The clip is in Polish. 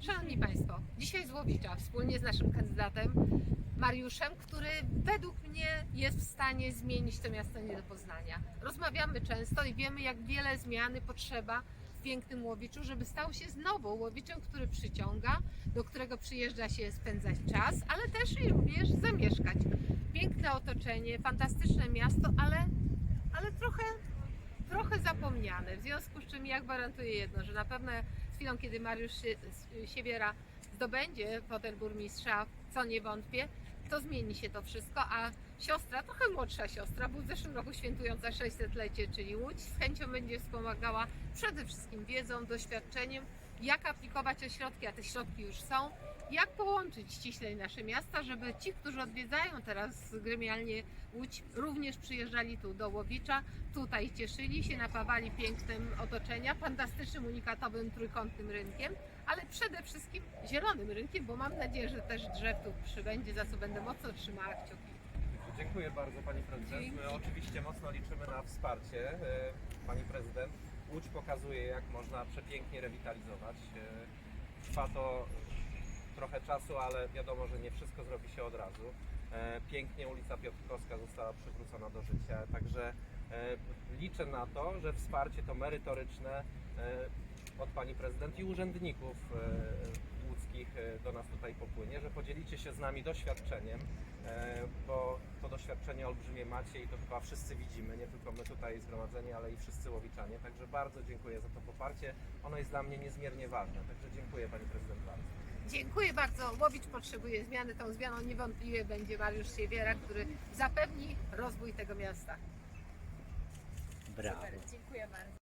Szanowni Państwo, dzisiaj z Łowicza wspólnie z naszym kandydatem Mariuszem, który według mnie jest w stanie zmienić to miasto nie do poznania. Rozmawiamy często i wiemy, jak wiele zmiany potrzeba w pięknym Łowiczu, żeby stał się znowu Łowiczem, który przyciąga, do którego przyjeżdża się spędzać czas, ale też i również zamieszkać. Piękne otoczenie, fantastyczne miasto, ale, ale trochę trochę zapomniane. W związku z czym ja gwarantuję jedno, że na pewno chwilą, kiedy Mariusz Sie- Siewiera zdobędzie fotel burmistrza, co nie wątpię, to zmieni się to wszystko, a siostra, trochę młodsza siostra, był w zeszłym roku świętująca 600-lecie, czyli Łódź, z chęcią będzie wspomagała przede wszystkim wiedzą, doświadczeniem, jak aplikować o środki, a te środki już są, jak połączyć ściślej nasze miasta, żeby ci, którzy odwiedzają teraz gremialnie Łódź, również przyjeżdżali tu do Łowicza, tutaj cieszyli się, napawali pięknem otoczenia, fantastycznym, unikatowym, trójkątnym rynkiem, ale przede wszystkim zielonym rynkiem, bo mam nadzieję, że też drzew tu przybędzie, za co będę mocno trzymała kciuki. Dziękuję bardzo Pani Prezydent. My oczywiście mocno liczymy na wsparcie e, Pani Prezydent. Łódź pokazuje, jak można przepięknie rewitalizować. E, Trwa to trochę czasu, ale wiadomo, że nie wszystko zrobi się od razu. E, Pięknie ulica Piotrkowska została przywrócona do życia, także e, liczę na to, że wsparcie to merytoryczne od Pani Prezydent i urzędników łódzkich do nas tutaj popłynie, że podzielicie się z nami doświadczeniem, bo doświadczenie olbrzymie macie i to chyba wszyscy widzimy, nie tylko my tutaj zgromadzeni, ale i wszyscy łowiczanie. Także bardzo dziękuję za to poparcie. Ono jest dla mnie niezmiernie ważne. Także dziękuję Pani Prezydent bardzo. Dziękuję bardzo. Łowicz potrzebuje zmiany. Tą zmianą niewątpliwie będzie Mariusz Siewiera, który zapewni rozwój tego miasta. Brawo. Dziękuję bardzo.